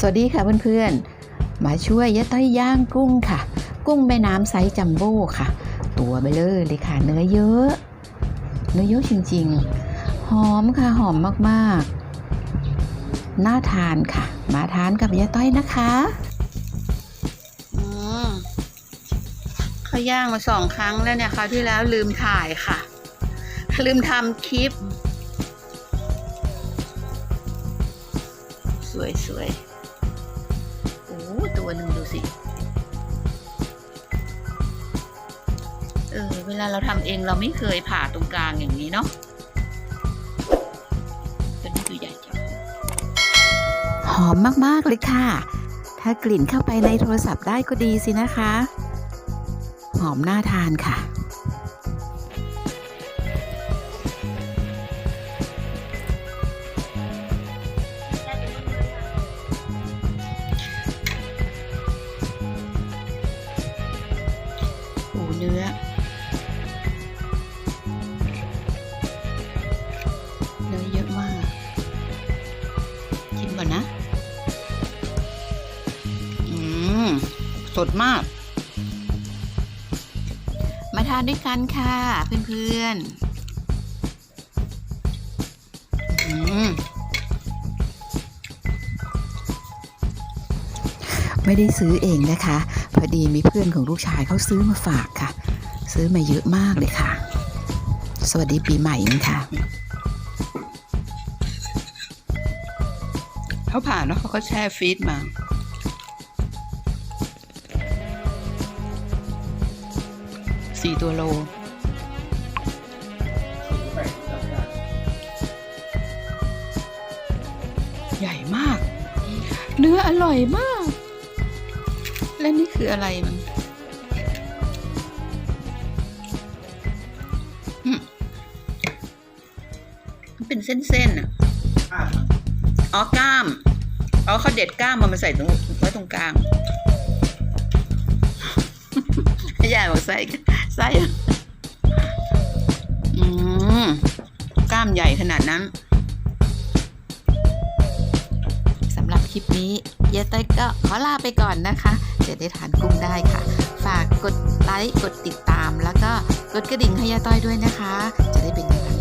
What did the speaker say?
สวัสดีค่ะเพื่อนๆ มาช่วยยะต้อยย่างกุ้งค่ะ กุ้งแม่น้ำไซส์จัมโบ้ค่ะ ตัวเบลเลอร์เลยค่ะ เนื้อเยอะ เนื้อเยอะจริงๆ หอมค่ะหอมมากๆ น่าทานค่ะ มาทานกับยะต้อยนะคะเขาย่างมาสองครั้งแล้วเนี่ยคราวที่แล้วลืมถ่ายค่ะ ลืมทำคลิป สวยสวยๆ ตัวหนึ่งดูสิ เออ เวลาเราทำเองเราไม่เคยผ่าตรงกลางอย่างนี้เนาะตัวนี้ตัวใหญ่จังหอมมาก ๆ เลยค่ะ ถ้ากลิ่นเข้าไปในโทรศัพท์ได้ก็ดีสินะคะ หอมน่าทานค่ะ เนื้อ เนื้อเยอะมาก ชิมก่อนนะ อืม สดมาก มาทานด้วยกันค่ะ เพื่อนๆ ไม่ได้ซื้อเองนะคะ พอดีมีเพื่อนของลูกชายเขาซื้อมาฝากค่ะ ซื้อมาเยอะมากเลยค่ะ สวัสดีปีใหม่นะคะเขาผ่านแล้วเขาก็แช่ฟรีซมาสี่ตัวโลใหญ่มาก เนื้ออร่อยมาก และนี่คืออะไรมันมันเป็นเส้นๆอะ อ๋อกล้าม อ๋อเขาเด็ดกล้ามมามาใส่ตรงไว้ตรงกลางยายบอกใส่ใส่อืมกล้ามใหญ่ขนาดนั้น ลิปนี้เยต้อยก็ขอลาไปก่อนนะคะจะได้ทานกุ้งได้ค่ะ ฝากกดไลค์กดติดตาม แล้วก็กดกระดิ่งให้ยาต้อยด้วยนะคะ จะได้เป็นกำลัง